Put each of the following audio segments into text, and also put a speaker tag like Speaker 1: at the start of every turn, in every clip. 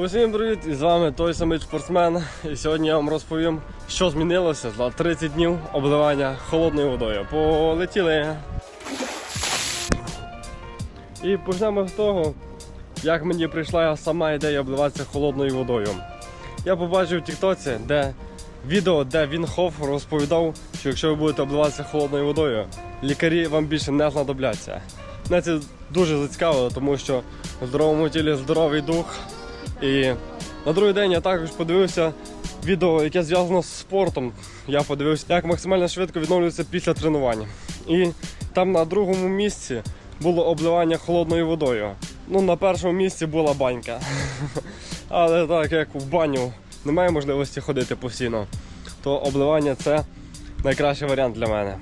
Speaker 1: Усім привіт! І з вами той самий спортсмен. І сьогодні я вам розповім, що змінилося за 30 днів обливання холодною водою. Полетіли! І почнемо з того, як мені прийшла сама ідея обливатися холодною водою. Я побачив в Тіктоці, де відео, де він Хофф розповідав, що якщо ви будете обливатися холодною водою, лікарі вам більше не знадобляться. Мене це дуже зацікавило, тому що в здоровому тілі здоровий дух. І на другий день я також подивився відео, яке зв'язано з спортом. Я подивився, як максимально швидко відновлюється після тренування. І там на другому місці було обливання холодною водою. Ну, на першому місці була банька. Але так як в баню немає можливості ходити постійно, то обливання це найкращий варіант для мене.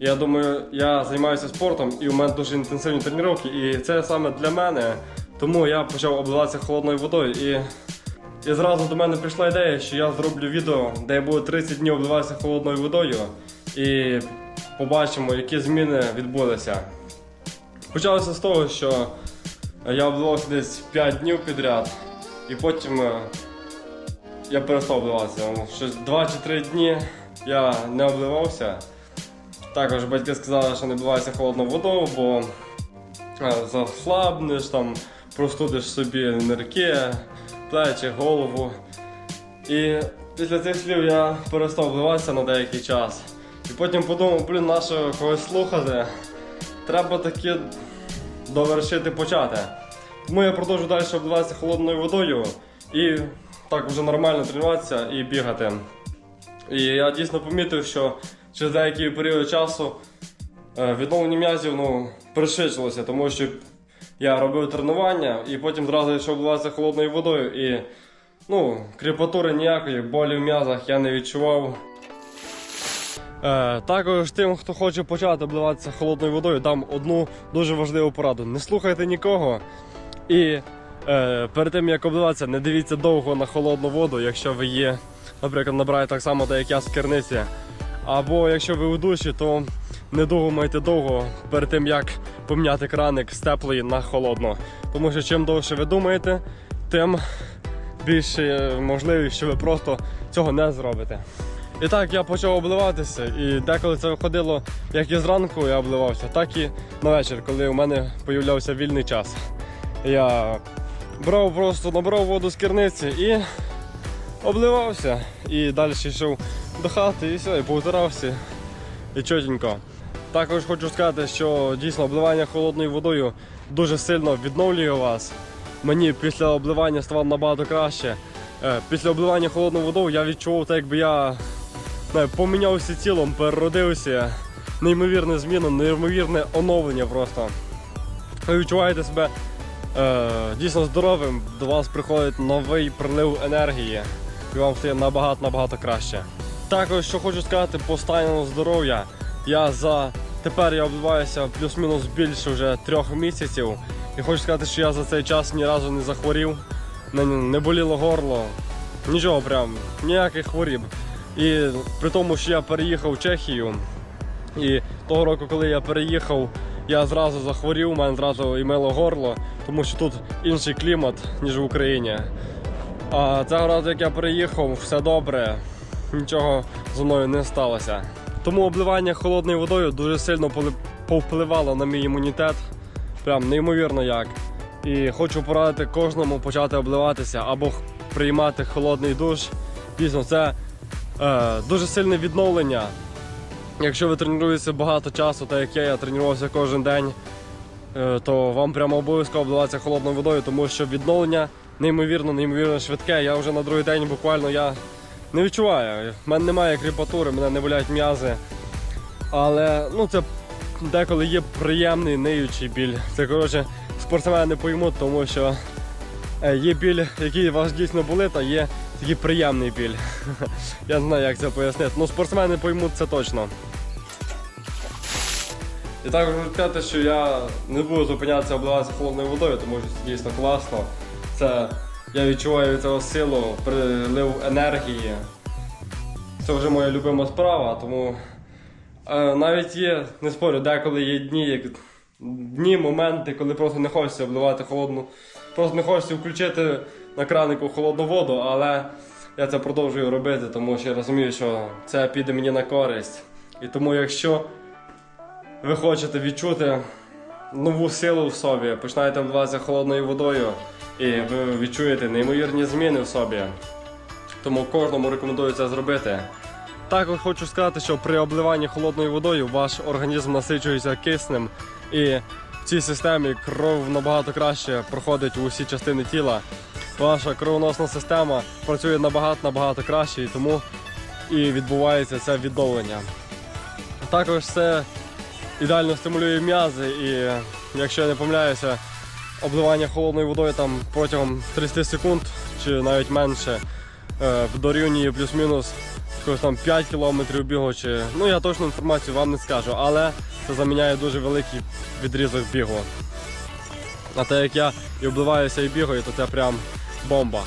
Speaker 1: Я думаю, я займаюся спортом і у мене дуже інтенсивні тренування, і це саме для мене. Тому я почав обливатися холодною водою. І, і зразу до мене прийшла ідея, що я зроблю відео, де я буду 30 днів обливатися холодною водою. І побачимо, які зміни відбулися. Почалося з того, що я обливався десь 5 днів підряд, і потім е, я перестав обливатися. Щось 2 чи 3 дні я не обливався. Також батьки сказали, що не обливайся холодною водою, бо е, заслабнеш, там, простудиш собі нирки, плечі, голову. І після цих слів я перестав обливатися на деякий час. І потім подумав, блін, нашого когось слухати. Треба таки довершити почати. Тому я продовжу далі обливатися холодною водою і так вже нормально тренуватися і бігати. І я дійсно помітив, що через деякий період часу е, відновлення м'язів ну, пришвидшилося, тому що я робив тренування і потім одразу йшов обливатися холодною водою і ну, кріпатури ніякої, болі в м'язах я не відчував. Е, також тим, хто хоче почати обливатися холодною водою, дам одну дуже важливу пораду. Не слухайте нікого. І е, перед тим як обливатися, не дивіться довго на холодну воду, якщо ви є, наприклад, набираєте так само, так як я з керниці. Або якщо ви у душі, то не думайте довго перед тим, як поміняти краник з теплої на холодну. Тому що чим довше ви думаєте, тим більше можливість, що ви просто цього не зробите. І так я почав обливатися, і деколи це виходило, як і зранку я обливався, так і на вечір, коли у мене з'являвся вільний час. Я брав просто набрав воду з керниці і обливався. І далі йшов до хати і все, і повтирався. І чотенько. Також хочу сказати, що дійсно обливання холодною водою дуже сильно відновлює вас. Мені після обливання ставало набагато краще. Е, Після обливання холодною водою я відчував, так якби я помінявся тілом, переродився. Неймовірне зміна, неймовірне оновлення просто. Ви відчуваєте себе е, дійсно здоровим, до вас приходить новий прилив енергії, і вам стає набагато-набагато краще. Також, що хочу сказати по стану здоров'я, я за тепер я обливаюся плюс-мінус більше вже трьох місяців. І хочу сказати, що я за цей час ні разу не захворів, не, не боліло горло, нічого прям, ніяких хворіб. І при тому, що я переїхав в Чехію, і того року, коли я переїхав, я зразу захворів, у мене зразу імело горло, тому що тут інший клімат, ніж в Україні. А цього разу, як я переїхав, все добре, нічого зі мною не сталося. Тому обливання холодною водою дуже сильно повпливало на мій імунітет. Прям неймовірно як. І хочу порадити кожному почати обливатися або приймати холодний душ. Дійсно, це е, дуже сильне відновлення. Якщо ви тренуєтеся багато часу, так як я, я тренувався кожен день, е, то вам прямо обов'язково обливатися холодною водою, тому що відновлення неймовірно, неймовірно швидке. Я вже на другий день буквально я не відчуваю. В мене немає кріпатури, мене не болять м'язи. Але ну, це деколи є приємний ниючий біль. Це коротше, спортсмени не поймуть, тому що е, є біль, який вас дійсно болить, а є такий приємний біль. Я не знаю, як це пояснити. Ну, спортсмени поймуть це точно. І також сказати, що я не буду зупинятися обливатися холодною водою, тому що це дійсно класно. Це я відчуваю від цього силу, прилив енергії. Це вже моя любима справа, тому е, навіть є, не спорю, деколи є дні, як дні, моменти, коли просто не хочеться обливати холодну Просто не хочеться включити на кранику холодну воду, але я це продовжую робити, тому що я розумію, що це піде мені на користь. І тому, якщо ви хочете відчути нову силу в собі, починаєте вбиватися холодною водою, і ви відчуєте неймовірні зміни в собі. Тому кожному рекомендую це зробити. Також хочу сказати, що при обливанні холодною водою ваш організм насичується киснем, і в цій системі кров набагато краще проходить у усі частини тіла. Ваша кровоносна система працює набагато набагато краще, і тому і відбувається це відновлення. Також це ідеально стимулює м'язи, і якщо я не помиляюся, обливання холодною водою там протягом 30 секунд чи навіть менше е, дорівнює плюс-мінус там 5 кілометрів бігу, чи ну я точну інформацію вам не скажу, але це заміняє дуже великий відрізок бігу. А те як я і обливаюся і бігаю, то це прям бомба.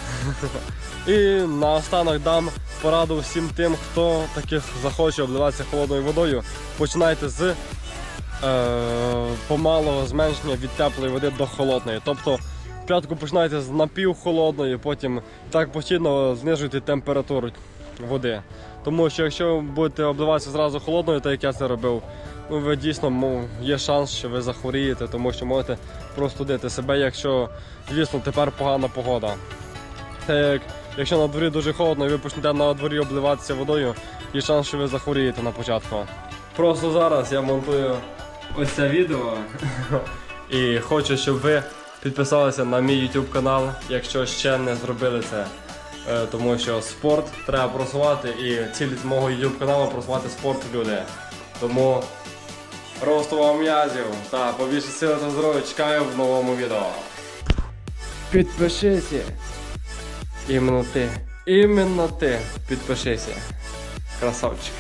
Speaker 1: І наостанок дам пораду всім тим, хто таких захоче обливатися холодною водою. Починайте з помалого зменшення від теплої води до холодної. Тобто спочатку починайте з напівхолодної, потім так постійно знижуйте температуру води. Тому що якщо ви будете обливатися зразу холодною, так як я це робив, ну ви дійсно є шанс, що ви захворієте, тому що можете простудити себе, якщо, звісно, тепер погана погода. Та як якщо на дворі дуже холодно і ви почнете на дворі обливатися водою, є шанс, що ви захворієте на початку. Просто зараз я монтую ось це відео і хочу, щоб ви підписалися на мій YouTube канал, якщо ще не зробили це. Е, Тому що спорт треба просувати і ціль мого YouTube каналу просувати спорт люди. Тому росту вам м'язів та побільше сили та здоров'я чекаю в новому відео. Підпишися. Іменно ти. Іменно ти. Підпишися. Красавчик.